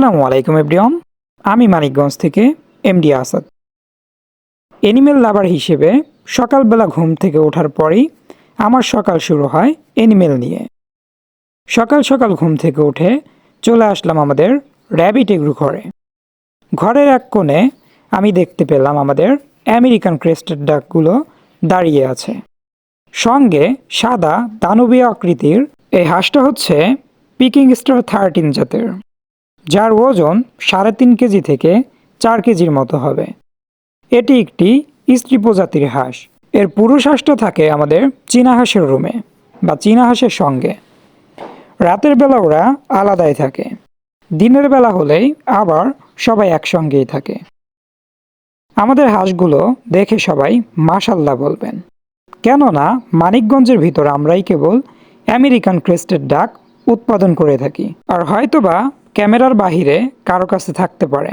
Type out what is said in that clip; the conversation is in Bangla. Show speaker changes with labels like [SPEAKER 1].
[SPEAKER 1] আসসালামু আলাইকুম এভরিওয়ান। আমি মানিকগঞ্জ থেকে এমডি আসাদ। অ্যানিমেল লাভার হিসেবে সকালবেলা ঘুম থেকে ওঠার পরেই আমার সকাল শুরু হয় অ্যানিমেল নিয়ে। সকাল সকাল ঘুম থেকে উঠে চলে আসলাম আমাদের র্যাবিট এগ্রু ঘরে। ঘরের এক কোণে আমি দেখতে পেলাম আমাদের আমেরিকান ক্রেস্টেড ডাকগুলো দাঁড়িয়ে আছে। সঙ্গে সাদা দানবীয় আকৃতির, এই হাঁসটা হচ্ছে পিকিং স্টার থার্টিন জাতের। যার ওজন সাড়ে তিন কেজি থেকে চার কেজির মতো হবে। এটি একটি স্ত্রী প্রজাতির হাঁস। এর পুরুষ হাঁসটা থাকে আমাদের চীনা হাঁসের রুমে বা চীনা হাঁসের সঙ্গে। রাতের বেলা ওরা আলাদাই থাকে। দিনের বেলা হলেই আবার সবাই একসঙ্গেই থাকে। আমাদের হাঁসগুলো দেখে সবাই মাশাল্লাহ বলবেন। কেননা মানিকগঞ্জের ভিতর আমরাই কেবল আমেরিকান ক্রেস্টেড ডাক উৎপাদন করে থাকি। আর হয়তোবা ক্যামেরার বাহিরে কারও কাছে থাকতে পারে।